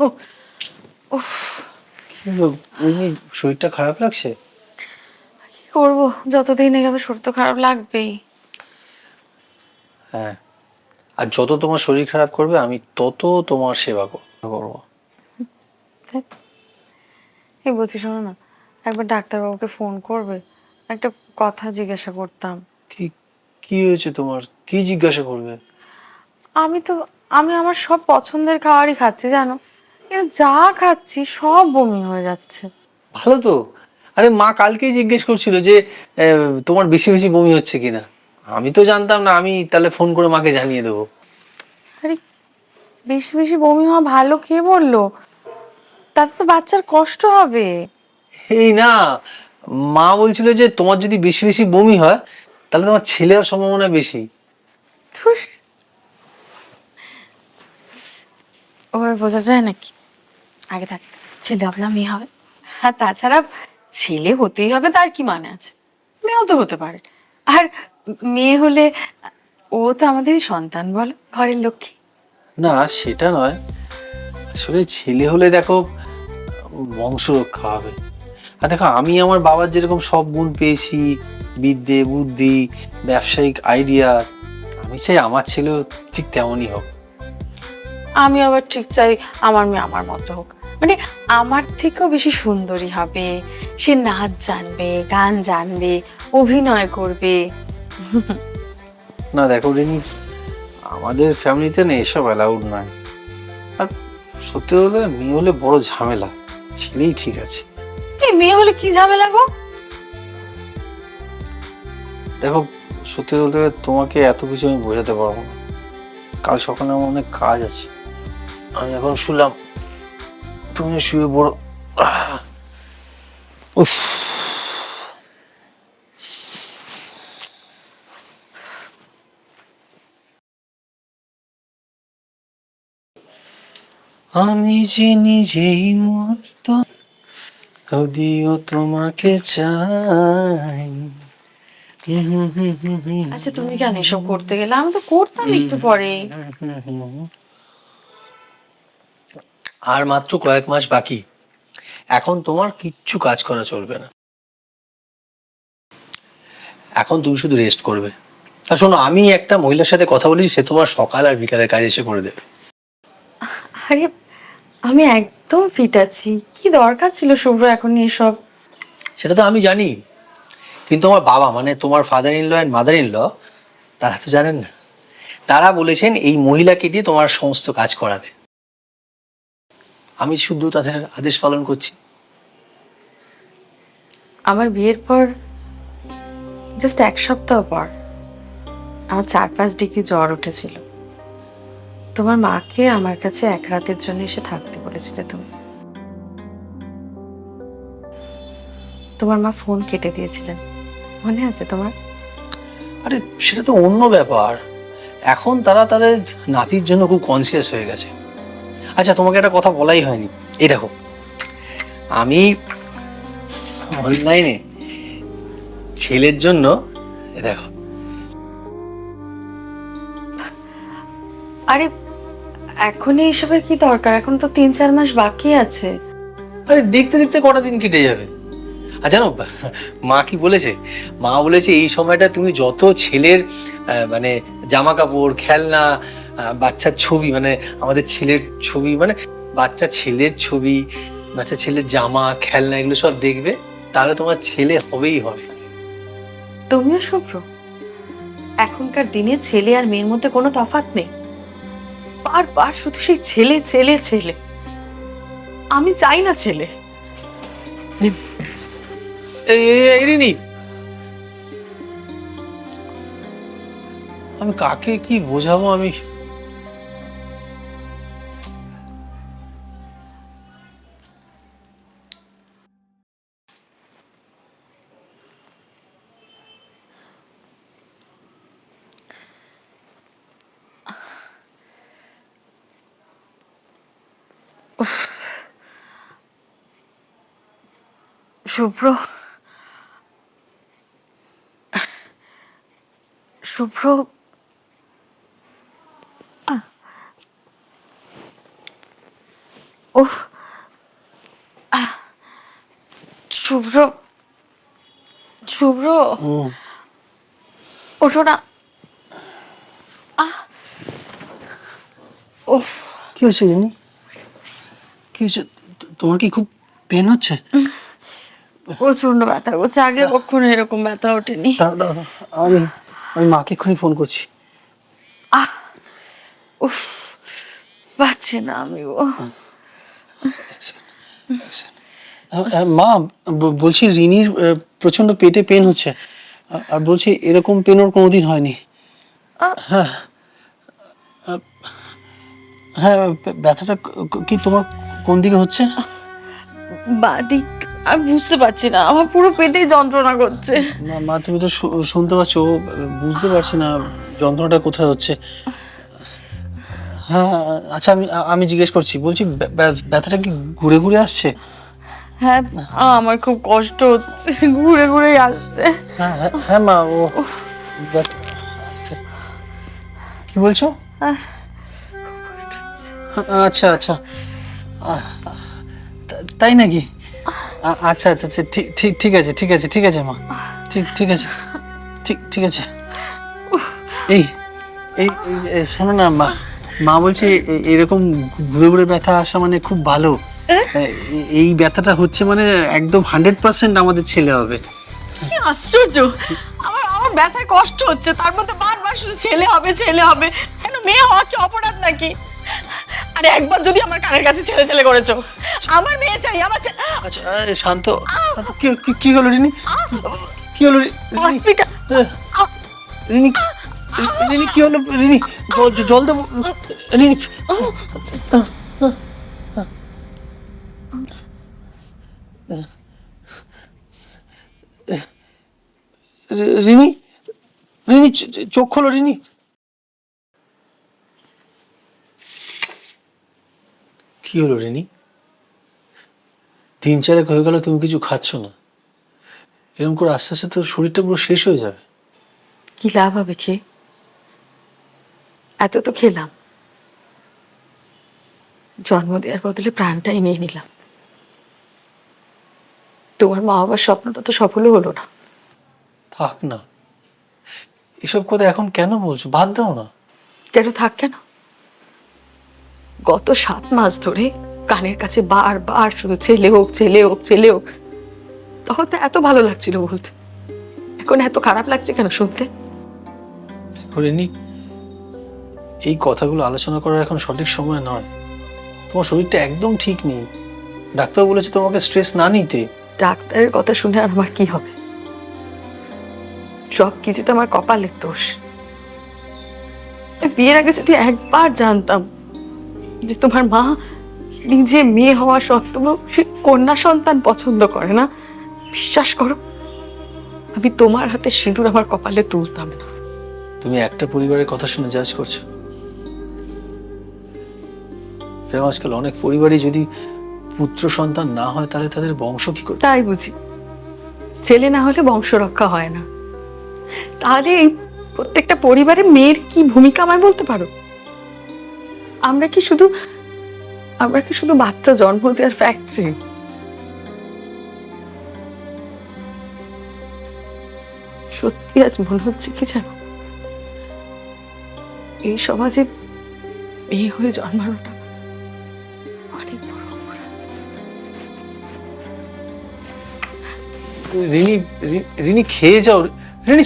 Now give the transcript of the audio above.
কি হলো? এমনি শরীরটা খারাপ লাগছে? কি করব? যতদিন এভাবে শরীর তো খারাপ লাগবেই। হ্যাঁ। আর যত তোমার শরীর খারাপ করবে আমি তত তোমার সেবা কর- করব। এই বলছি শোনো না। একবার ডাক্তারবাবুকে ফোন করবে। একটা কথা জিজ্ঞাসা করতাম। কি কি হয়েছে তোমার? কি জিজ্ঞাসা করবে? আমি তো আমি আমার সব পছন্দের খাবারই খাচ্ছি জানো? যা খাচ্ছি সব বমি হয়ে যাচ্ছে। ভালো তো। আরে মা কালকেই জিজ্ঞেস করছিল যে তোমার বেশি বেশি বমি হচ্ছে কিনা? আমি তো জানতাম না আমি তাহলে ফোন করে মাকে জানিয়ে দেবো। আরে বেশি বেশি বমি হওয়া ভালো কে বলল? তাতে তো বাচ্চার কষ্ট হবে। এই না মা বলছিল যে তোমার যদি বেশি বেশি বমি হয় তাহলে তোমার ছেলে হওয়ার সম্ভাবনা বেশি। ওভাবে বোঝা যায় নাকি? আগে থাকতে ছেলে হবে না মেয়ে হবে। হ্যাঁ তাছাড়া ছেলে হতেই হবে তার কি মানে আছে? মেয়েও তো হতে পারে। আর মেয়ে হলে ও তো আমাদেরই সন্তান বল ঘরের লক্ষ্মী। না সেটা নয়। আসলে ছেলে হলে দেখো বংশ রক্ষা হবে। আর দেখো আমি আমার বাবার যেরকম সব গুণ পেয়েছি বিদ্যে বুদ্ধি ব্যবসায়িক আইডিয়া আমি চাই আমার ছেলেও ঠিক তেমনই হোক। আমি আবার ঠিক চাই আমার মেয়ে আমার মতো হোক। মানে আমার থেকেও বেশি সুন্দরী হবে। সে নাচ জানবে গান জানবে অভিনয় করবে। না দেখো রিনি আমাদের ফ্যামিলিতে না এসব অ্যালাউড নয়। আর সত্যি বলতে মেয়ে হলে বড় ঝামেলা ছেলেই ঠিক আছে। এই মেয়ে হলে কি ঝামেলা গো? দেখো সত্যি বলতে তোমাকে এত কিছু আমি বোঝাতে পারব না। কাল সকালে আমার অনেক কাজ আছে। আমি এখন শুলাম। তুমি শুয়ে বড় উফ। আমি যে নিজেই মত যদিও তোমাকে চাই। আচ্ছা তুমি কেন এসব করতে গেলে? আমি তো করতাম একটু পরে আর মাত্র কয়েক মাস বাকি। এখন তোমার কিচ্ছু কাজ করা চলবে না। এখন তুমি শুধু রেস্ট করবে। আর শোনো আমি একটা মহিলার সাথে কথা বলি সে তোমার সকাল আর বিকালের কাজ এসে করে দেবে। আরে আমি একদম ফিট আছি। কি দরকার ছিল শুভ্র এখন এসব? সেটা তো আমি জানি। কিন্তু আমার বাবা মানে তোমার father in law and mother in law তারা তো জানেন না। তারা বলেছেন এই মহিলাকে দিয়ে তোমার সমস্ত কাজ করাতে। আমি শুধু তাদের আদেশ পালন করছি। আমার বিয়ের পর জাস্ট এক সপ্তাহ পর আমার চার পাঁচ ডিগ্রি জ্বর উঠেছিল। তোমার মাকে আমার কাছে এক রাতের জন্য এসে থাকতে বলেছিলে তুমি। তোমার মা ফোন কেটে দিয়েছিলেন। মনে আছে তোমার? আরে সেটা তো অন্য ব্যাপার। এখন তারা তাদের নাতির জন্য খুব কনসিয়াস হয়ে গেছে। আচ্ছা তোমাকে একটা কথা বলাই হয়নি। এই দেখো আমি অনলাইনে ছেলের জন্য দেখো। আরে এখনই এসবের কি দরকার? এখন তো তিন চার মাস বাকি আছে। আরে দেখতে দেখতে কটা দিন কেটে যাবে। আর জানো মা কি বলেছে? মা বলেছে এই সময়টা তুমি যত ছেলের আহ, মানে জামা কাপড় খেলনা বাচ্চার ছবি মানে আমাদের ছেলের ছবি মানে বাচ্চা ছেলের ছবি বাচ্চা ছেলের জামা খেলনা এগুলো সব দেখবে তাহলে তোমার ছেলে হবেই হবে। তুমিও শুভ্র এখনকার দিনে ছেলে আর মেয়ের মধ্যে কোনো তফাৎ নেই। বারবার শুধু সেই ছেলে ছেলে ছেলে। আমি চাই না ছেলে। রিনি! আমি কাকে কি বোঝাবো আমি? শুভ্র শুভ্র। ও শুভ্র শুভ্র ওঠো না। উফ। কি হচ্ছে রিনি কি হচ্ছে? তো- তোমার কি খুব পেন হচ্ছে? প্রচণ্ড ব্যথা করছে। আগে কখনো এরকম ব্যথা ওঠেনি। আমি আমি মাকে এক্ষুনি ফোন করছি। আহ উফ পাচ্ছি না আমি আহ, মা ব- বলছি রিনির প্রচণ্ড পেটে পেন হচ্ছে। আর- বলছি এরকম পেন ওর কোনোদিন হয়নি। হ্যাঁ হ্যাঁ ব্যথাটা ক- তোমার কোন দিকে হচ্ছে? বাদিক আমি বুঝতে পারছি না। আমার পুরো পেটে যন্ত্রণা করছে। না মা তুমি তো শুনতে পাচ্ছ বুঝতে পারছি না যন্ত্রণাটা কোথায় হচ্ছে। হ্যাঁ আচ্ছা আমি আমি জিজ্ঞেস করছি বলছি ব্যা- ব্যা- ব্যথাটা কি ঘুরে ঘুরে আসছে? হ্যাঁ আমার খুব কষ্ট হচ্ছে ঘুরে ঘুরে আসছে। হ্যাঁ হ্যাঁ, হ্যাঁ মা ও কি বলছো? আচ্ছা আচ্ছা। তাই নাকি? আচ্ছা আচ্ছা আচ্ছা ঠিক ঠিক ঠিক আছে ঠিক আছে ঠিক আছে মা। ঠিক ঠিক আছে ঠিক ঠিক আছে। এই এই শোনো না মা মা বলছে এরকম ঘুরে ঘুরে ব্যথা আসা মানে খুব ভালো। এই ব্যথাটা হচ্ছে মানে একদম হান্ড্রেড পার্সেন্ট আমাদের ছেলে হবে। কি আশ্চর্য! আমার আমার ব্যথায় কষ্ট হচ্ছে তার মধ্যে বারবার শুধু ছেলে হবে ছেলে হবে। কেন মেয়ে হওয়া কি অপরাধ নাকি? আরে একবার যদি আমার কানের কাছে ছেলে ছেলে করেছ। আমার মেয়ে চাই আমার ছে- আচ্ছা এ, শান্ত। কি কি- কি হলো রিনি? কি হলো রি- রিনি? হসপিটাল। এ, রিনি রিনি কি হলো? রিনি জল জল দেবো। রিনি রি- রিনি? রিনি চ- চোখ খোলো রিনি। কি হলো রিনি? দিন চারেক হয়ে গেল তুমি কিছু খাচ্ছ না। এরকম করে আস্তে আস্তে তোর শরীরটা পুরো শেষ হয়ে যাবে। কি লাভ হবে খেয়ে? এত তো খেলাম। জন্ম দেওয়ার বদলে প্রাণটাই নিয়ে নিলাম। তোমার মা বাবার স্বপ্নটা তো সফলও হলো না। থাক না। এসব কথা এখন কেন বলছো? বাদ দাও না। কেন থাক কেন? গত সাত মাস ধরে কানের কাছে বারবার শুধু ছেলে হোক ছেলে হোক ছেলে হোক। তখন তো এত ভালো লাগছিল বলতে এখন এত খারাপ লাগছে কেন শুনতে? এই কথাগুলো আলোচনা করার এখন সঠিক সময় নয়। তোমার শরীরটা একদম ঠিক নেই। ডাক্তার বলেছে তোমাকে স্ট্রেস না নিতে। ডাক্তারের কথা শুনে আর আমার কি হবে? সব কিছু তো আমার কপালের দোষ। বিয়ের আগে যদি একবার জানতাম যে তোমার মা নিজে মেয়ে হওয়া সত্ত্বেও সে কন্যা সন্তান পছন্দ করে না। বিশ্বাস করো আমি তোমার হাতে সিঁদুর আমার কপালে তুলতাম। না তুমি একটা পরিবারের কথা শুনে জাজ করছ। প্রেম আজকাল অনেক পরিবারই যদি পুত্র সন্তান না হয় তাহলে তাদের বংশ কি করে? তাই বুঝি। ছেলে না হলে বংশ রক্ষা হয় না। তাহলে এই প্রত্যেকটা পরিবারে মেয়ের কি ভূমিকা আমায় বলতে পারো? আমরা কি শুধু, আমরা কি শুধু বাচ্চা জন্ম দেওয়ার ফ্যাক্টরি সত্যি আজ মনে হচ্ছে কি জানো এই সমাজে মেয়ে হয়ে জন্মানোটা অনেক রিনি রিনি খেয়ে যাও। রিনি